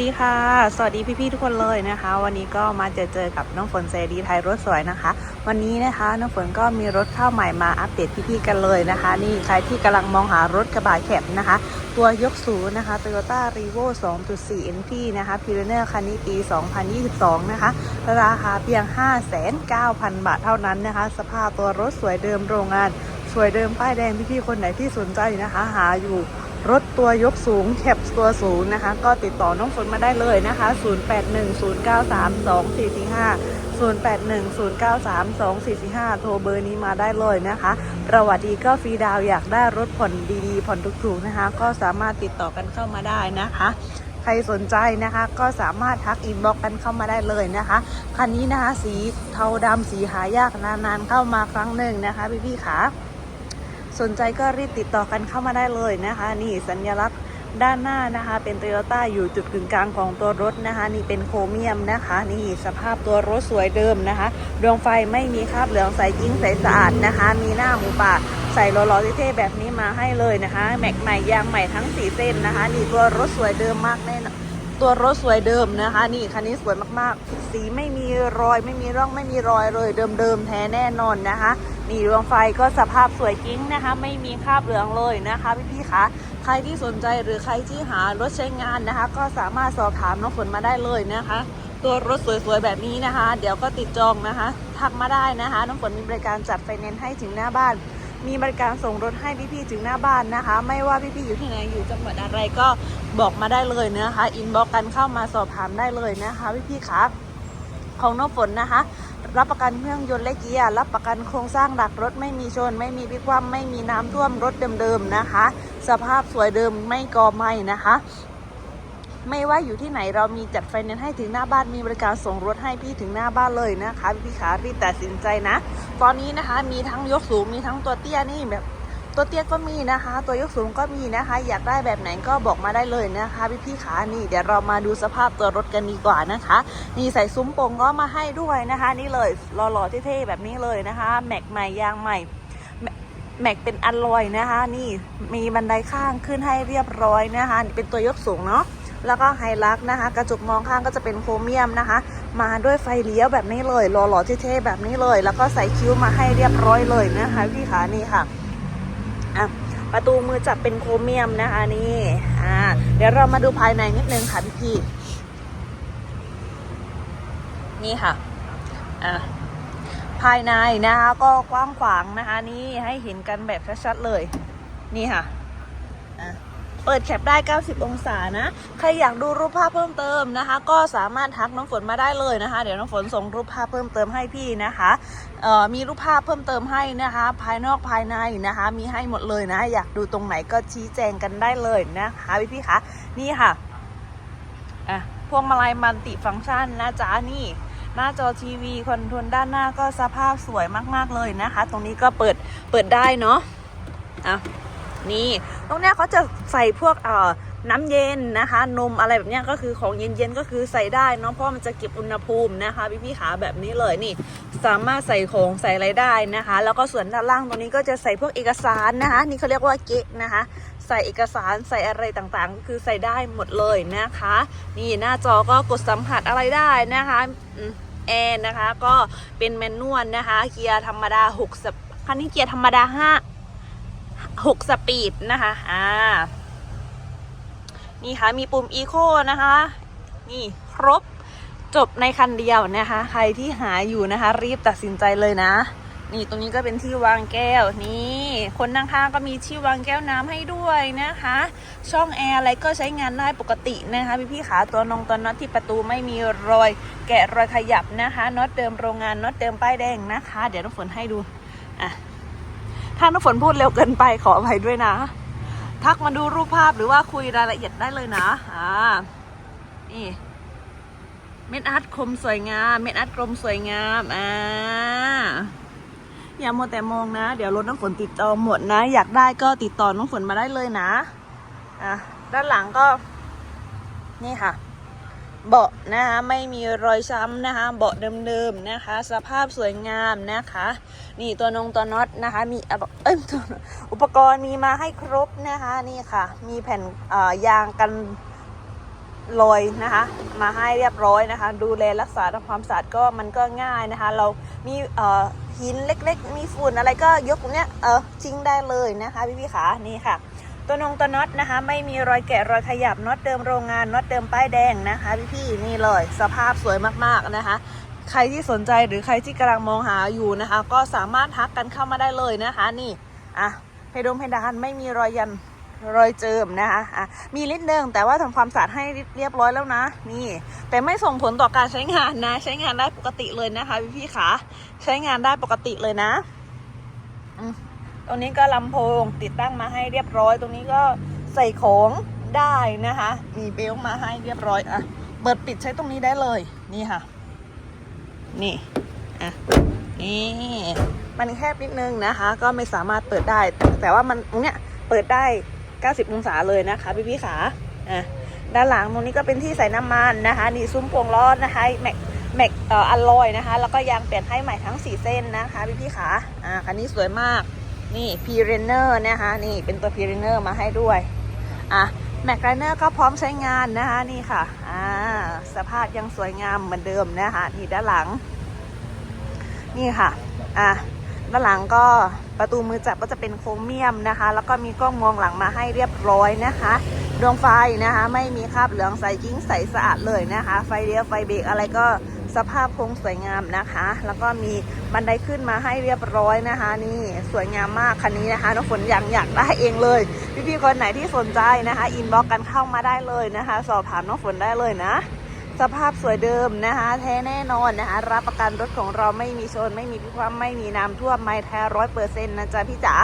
ดีค่ะ สวัสดีพี่ๆทุกคนเลยนะคะ วันนี้ก็มาเจอเจอกับน้องฝนเซรีไทยรถสวยนะคะ วันนี้นะคะน้องฝนก็มีรถเข้าใหม่มาอัปเดตพี่ๆกันเลยนะคะ นี่ใครที่กำลังมองหารถกระบะแคบนะคะ ตัวยกสูงนะคะ Toyota r e v o 2.4 NT นะคะ p i r e n e r คันนี้ปี 2022 นะคะ ราคาเพียง 5,9,000 บาทเท่านั้นนะคะ สภาพตัวรถสวยเดิมโรงงาน สวยเดิมป้ายแดงพี่ๆคนไหนที่สนใจนะคะ หาอยู่ รถตัวยกสูงแคปตัวสูงนะคะ ก็ติดต่อน้องฝนมาได้เลยนะคะ 0810932445 0810932445 โทรเบอร์นี้มาได้เลยนะคะ ประวัติดีก็ฟรีดาวอยากได้รถผ่อนดีๆ ผ่อนถูกๆนะคะ ก็สามารถติดต่อกันเข้ามาได้นะคะใครสนใจนะคะก็สามารถทักอินบ็อกกันเข้ามาได้เลยนะคะ คันนี้นะคะสีเทาดำสีหายากนานๆเข้ามาครั้งหนึ่งนะคะพี่ๆขา สนใจก็รีบติดต่อกันเข้ามาได้เลยนะคะ นี่สัญลักษณ์ด้านหน้านะคะเป็นโตโยต้าอยู่จุดกึ่งกลางของตัวรถนะคะ นี่เป็นโครเมียมนะคะ นี่สภาพตัวรถสวยเดิมนะคะ ดวงไฟไม่มีคราบเหลืองใสจิ้งใสสะอาดนะคะ มีหน้าหมูป่าใส่ล้อๆเท่ๆแบบนี้มาให้เลยนะคะ แม็กใหม่ยางใหม่ทั้งสีเส้นนะคะ นี่ตัวรถสวยเดิมมากแน่นอน ตัวรถสวยเดิมนะคะ นี่คันนี้สวยมากๆ สีไม่มีรอยไม่มีร่องไม่มีรอยเลยเดิมๆแท้แน่นอนนะคะ นี่ดวงไฟก็สภาพสวยกิ้งนะคะ ไม่มีคราบเหลืองเลยนะคะพี่ๆคะใครที่สนใจหรือใครที่หารถใช้งานนะคะ ก็สามารถสอบถามน้องฝนมาได้เลยนะคะ ตัวรถสวยๆแบบนี้นะคะ เดี๋ยวก็ติดจองนะคะ ทักมาได้นะคะ น้องฝนมีบริการจัดไฟแนนซ์ให้ถึงหน้าบ้าน มีบริการส่งรถให้พี่ๆถึงหน้าบ้านนะคะ ไม่ว่าพี่ๆอยู่ที่ไหนอยู่จังหวัดอะไรก็บอกมาได้เลยนะคะอินบ็อกกันเข้ามาสอบถามได้เลยนะคะพี่ๆครับของน้องฝนนะคะ รับประกันเครื่องยนต์และเกียร์รับประกันโครงสร้างหลักรถไม่มีชน ไม่มีพิกว่ำไม่มีน้ำท่วมรถเดิมๆนะคะ สภาพสวยเดิมไม่กอไหม้นะคะ ไม่ว่าอยู่ที่ไหนเรามีจัดไฟแนนซ์ให้ถึงหน้าบ้านมีบริการส่งรถให้พี่ถึงหน้าบ้านเลยนะคะ พี่ขารีบตัดสินใจนะ ตอนนี้นะคะมีทั้งยกสูงมีทั้งตัวเตี้ยนี่แบบตัวเตี้ยก็มีนะคะ ตัวยกสูงก็มีนะคะ อยากได้แบบไหนก็บอกมาได้เลยนะคะพี่พี่ขานี่เดี๋ยวเรามาดูสภาพตัวรถกันดีกว่านะคะนี่ใส่ซุ้มโป่งก็มาให้ด้วยนะคะ นี่เลยหล่อๆเท่ๆแบบนี้เลยนะคะ แม็กใหม่ยางใหม่แม็กเป็นอัลลอยนะคะ นี่มีบันไดข้างขึ้นให้เรียบร้อยนะคะ เป็นตัวยกสูงเนาะ แล้วก็ไฮลักนะคะ กระจกมองข้างก็จะเป็นโครเมียมนะคะ มาด้วยไฟเลี้ยวแบบนี้เลยหล่อๆเท่ๆแบบนี้เลย แล้วก็ใส่คิ้วมาให้เรียบร้อยเลยนะคะพี่ขานี่ค่ะอะประตูมือจับเป็นโครเมียมนะคะนี่อ่าเดี๋ยวเรามาดูภายในนิดนึงค่ะพี่พี่นี่ค่ะอะภายในนะคะ ก็กว้างขวางนะคะ นี่ให้เห็นกันแบบชัดๆเลย นี่ค่ะอะ เปิดแคปได้ 90 องศานะ ใครอยากดูรูปภาพเพิ่มเติมนะคะ ก็สามารถทักน้องฝนมาได้เลยนะคะ เดี๋ยวน้องฝนส่งรูปภาพเพิ่มเติมให้พี่นะคะเอ่อมีรูปภาพเพิ่มเติมให้นะคะ ภายนอกภายในนะคะ มีให้หมดเลยนะ อยากดูตรงไหนก็ชี้แจงกันได้เลยนะคะพี่พี่คะนี่ค่ะอะพวงมาลัยมัลติฟังก์ชันนะจ๊ะนี่หน้าจอทีวีคอนโทรลด้านหน้าก็สภาพสวยมาก ๆ เลยนะคะ ตรงนี้ก็เปิดเปิดได้เนาะอะ นี่ตรงเนี้ยเขาจะใส่พวกเอ่อน้ำเย็นนะคะ นมอะไรแบบเนี้ยก็คือของเย็นๆก็คือใส่ได้เนาะเพราะมันจะเก็บอุณหภูมินะคะพี่พี่ๆขาแบบนี้เลยนี่ สามารถใส่ของใส่อะไรได้นะคะ แล้วก็ส่วนด้านล่างตรงนี้ก็จะใส่พวกเอกสารนะคะ นี่เขาเรียกว่าเกะนะคะ ใส่เอกสารใส่อะไรต่างๆก็คือใส่ได้หมดเลยนะคะ นี่หน้าจอก็กดสัมผัสอะไรได้นะคะแอร์นะคะก็เป็นแมนนวลนะคะเกียร์ธรรมดา6สคันนี้เกียร์ธรรมดา5 6สปีดนะคะ อ่า นี่ค่ะ มีปุ่มอีโคนะคะ นี่ครบจบในคันเดียวนะคะ ใครที่หาอยู่นะคะ รีบตัดสินใจเลยนะ นี่ตรงนี้ก็เป็นที่วางแก้วนี่ คนนั่งข้างก็มีที่วางแก้วน้ำให้ด้วยนะคะ ช่องแอร์อะไรก็ใช้งานได้ปกตินะคะพี่พี่ขาตัวนงตัวน็อตที่ประตูไม่มีรอย แกะรอยขยับนะคะน็อตเดิมโรงงานน็อตเดิมป้ายแดงนะคะ เดี๋ยวน้ำฝนให้ดูอะ ถ้าน้ำฝนพูดเร็วเกินไปขออภัยด้วยนะ ทักมาดูรูปภาพหรือว่าคุยรายละเอียดได้เลยนะอ่านี่เม็ดอาร์ตคมสวยงาม เม็ดอาร์ตกลมสวยงามอ่าอย่ามัวแต่มองนะ เดี๋ยวรถน้ำฝนติดต่อหมดนะ อยากได้ก็ติดต่อน้องฝนมาได้เลยนะอะด้านหลังก็ นี่ค่ะ เบาะนะคะไม่มีรอยช้ำนะคะเบาะเดิมๆนะคะ สภาพสวยงามนะคะ นี่ตัวนงตัวน็อตนะคะมีเอ้ยอุปกรณ์มีมาให้ครบนะคะนี่ค่ะ มีแผ่นยางกันลอยนะคะ มาให้เรียบร้อยนะคะ ดูแลรักษาทำความสะอาดก็มันก็ง่ายนะคะ เรามีหินเล็กๆ มีฝุ่นอะไรก็ยกเนี้ยเออทิ้งได้เลยนะคะพี่พี่ๆขานี่ค่ะ ตัวนงตัวน็อตนะคะ ไม่มีรอยแกะรอยขยับน็อตเดิมโรงงานน็อตเดิมป้ายแดงนะคะพี่พี่ๆนี่เลยสภาพสวยมากๆนะคะใครที่สนใจหรือใครที่กำลังมองหาอยู่นะคะ ก็สามารถทักกันเข้ามาได้เลยนะคะนี่อะเพดงเพดานไม่มีรอยยันรอยเจิมนะคะอะมีนิดนึงแต่ว่าทำความสะอาดให้เรียบร้อยแล้วนะ นี่ แต่ไม่ส่งผลต่อการใช้งานนะ ใช้งานได้ปกติเลยนะคะพี่พี่ๆขาใช้งานได้ปกติเลยนะ อืม ตรงนี้ก็ลำโพงติดตั้งมาให้เรียบร้อย ตรงนี้ก็ใส่ของได้นะคะ มีเบลมาให้เรียบร้อยอะเปิดปิดใช้ตรงนี้ได้เลย นี่ค่ะ นี่อะนี่มันแคบนิดนึงนะคะ ก็ไม่สามารถเปิดได้ แต่ว่ามันตรงเนี้ยเปิดได้ 90 องศาเลยนะคะพี่พี่ขาอะด้านหลังตรงนี้ก็เป็นที่ใส่น้ำมันนะคะ นี่ซุ้มพวงล้อนะคะแม็กแม็กเอ่ออลลอยนะคะ แล้วก็ยางเปลี่ยนให้ใหม่ทั้ง 4 เส้นนะคะพี่พี่ขาอะคันนี้สวยมาก นี่พีเรนเนอร์นะคะนี่เป็นตัวพีเรนเนอร์มาให้ด้วยอะแม็กไรเนอร์ก็พร้อมใช้งานนะคะนี่ค่ะอ่าสภาพยังสวยงามเหมือนเดิมนะคะนี่ด้านหลัง นี่ค่ะอะด้านหลังก็ประตูมือจับก็จะเป็นโครเมียมนะคะ แล้วก็มีกล้องมองหลังมาให้เรียบร้อยนะคะดวงไฟนะคะ ไม่มีคราบเหลืองใสกิ้งใสสะอาดเลยนะคะ ไฟเลี้ยวไฟเบรกอะไรก็ สภาพคงสวยงามนะคะ แล้วก็มีบันไดขึ้นมาให้เรียบร้อยนะคะ นี่สวยงามมากคันนี้นะคะน้องฝนยังอยากได้เองเลย พี่ๆคนไหนที่สนใจนะคะอินบ็อกกันเข้ามาได้เลยนะคะ สอบถามน้องฝนได้เลยนะ สภาพสวยเดิมนะคะ แท้แน่นอนนะคะ รับประกันรถของเราไม่มีชน ไม่มีพิความไม่มีน้ำท่วมไม่แท้ร้อยเปอร์เซ็นต์นะจ๊ะพี่จ๋า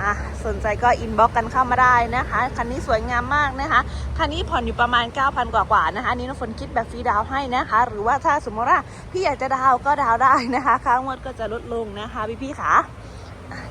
อะสนใจก็อินบ็อกกันเข้ามาได้นะคะ คันนี้สวยงามมากนะคะ คันนี้ผ่อนอยู่ประมาณ 9,000กว่ากว่าๆนะคะนี่น้องฝนคิดแบบฟรีดาวให้นะคะ หรือว่าถ้าสมมติว่าพี่อยากจะดาวก็ดาวได้นะคะค่างวดก็จะลดลงนะคะพี่พี่ๆขา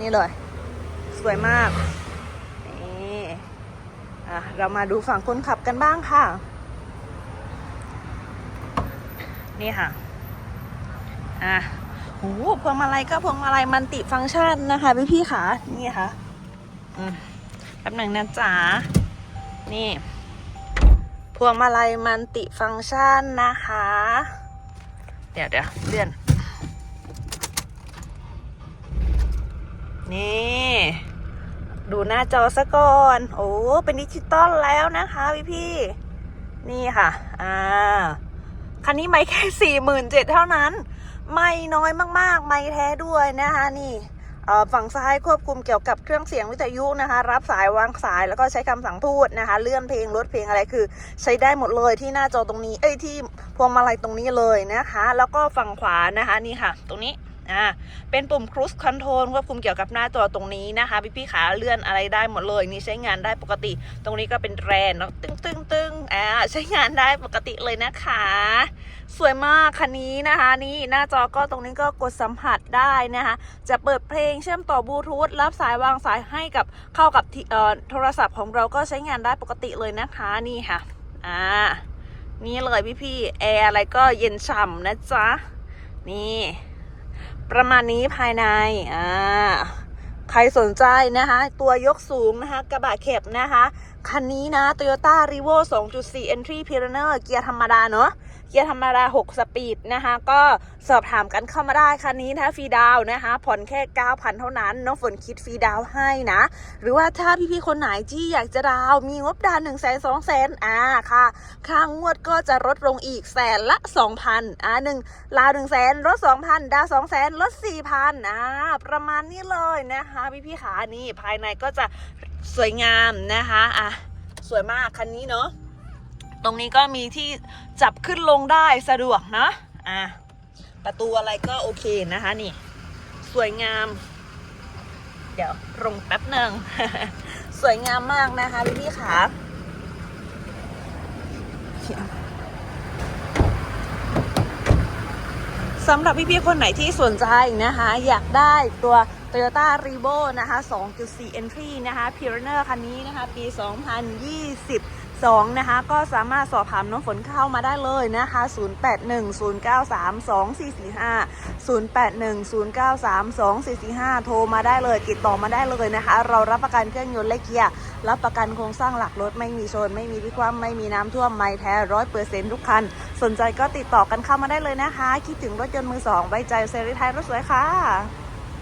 นี่เลย สวยมากนี่อะเรามาดูฝั่งคนขับกันบ้างค่ะ นี่ค่ะอะ โหพวงมาลัยก็พวงมาลัยมันติฟังก์ชันนะคะพี่พี่ๆค่ะนี่ค่ะอแป๊บหนึ่งนะจ๊ะนี่พวงมาลัยมันติฟังก์ชันนะคะ เดี๋ยวเดี๋ยวเลื่อน นี่ ดูหน้าจอซะก่อน โอ้ เป็นดิจิตอลแล้วนะคะพี่พี่นี่ค่ะ อ่า คันนี้ไม่แค่สี่หมื่นเจ็ดเท่านั้น ไม่น้อยมาก ๆ ไม่แท้ด้วยนะคะนี่ฝั่งซ้ายควบคุมเกี่ยวกับเครื่องเสียงวิทยุนะคะ รับสายวางสายแล้วก็ใช้คำสั่งพูดนะคะ เลื่อนเพลงลดเพลงอะไรคือ ใช้ได้หมดเลยที่หน้าจอตรงนี้ เอ้ยที่พวงมาลัยตรงนี้เลยนะคะ แล้วก็ฝั่งขวานะคะนี่ค่ะ ตรงนี้อ่าเป็นปุ่ม cruise control ควบคุมเกี่ยวกับหน้าจอตรงนี้นะคะ พี่พี่ๆขาเลื่อนอะไรได้หมดเลย นี่ใช้งานได้ปกติ ตรงนี้ก็เป็นแรนตึ้งตึ้งตึ้ง อ่าใช้งานได้ปกติเลยนะคะ สวยมากคันนี้นะคะ นี่หน้าจอก็ตรงนี้ก็กดสัมผัสได้นะคะ จะเปิดเพลงเชื่อมต่อบลูทูธรับสายวางสายให้กับเข้ากับโทรศัพท์ของเราก็ใช้งานได้ปกติเลยนะคะนี่ค่ะอ่านี่เลยพี่พี่ๆแอร์อะไรก็เย็นฉ่ำนะจ๊ะ นี่ ประมาณนี้ภายในอ่าใครสนใจนะคะ ตัวยกสูงนะคะ กระบะเข็บนะคะ คันนี้นะ Toyota r e v o 2.4 Entry p i r e n e r เกียร์ธรรมดาเนาะเกียร์ธรรมดา 6 สปีดนะคะ ก็สอบถามกันเข้ามาได้คันนี้ถ้าฟรีดาวนะคะ ผ่อนแค่ 9,000 เท่านั้น น้องฝนคิดฟรีดาวให้นะ หรือว่าถ้าพี่ๆ คนไหนที่อยากจะดาวมีงบดาวน์1 0 0 0 0 0 2 0 0 0อ่าค่ะ ค่างวดก็จะลดลงอีกแสนละ 2,000อ่าหนึ่งลาว1 0 0 0 0 0ลด2,000 ดาว 2 0 0 0 0ลด4,000อ่าประมาณนี้เลยนะคะ พี่ๆขานี่ภายในก็จะ สวยงามนะคะอะสวยมากคันนี้เนาะตรงนี้ก็มีที่จับขึ้นลงได้สะดวกนะอะประตูอะไรก็โอเคนะคะนี่ สวยงาม เดี๋ยวลงแป๊บหนึ่งสวยงามมากนะคะพี่พี่ขาสำหรับพี่ๆคนไหนที่สนใจนะคะ อยากได้ตัว Toyota r e v o นะคะ 2.4 Entry นะคะ p i r e n e r คันนี้นะคะ ปี 2020 2นะคะ ก็สามารถสอบถามน้องฝนเข้ามาได้เลยนะคะ0810932445 โทรมาได้เลย ติดต่อมาได้เลยนะคะ เรารับประกันเครื่องยนต์และเกียร์ รับประกันโครงสร้างหลักรถ ไม่มีชน ไม่มีพิความไม่มีน้ำท่วม ไม่แท้ร้อยเปอร์เซ็นต์ทุกคัน สนใจก็ติดต่อกันเข้ามาได้เลยนะคะ คิดถึงรถยนต์มือสองไว้ใจเซรีไทยรถสวยค่ะ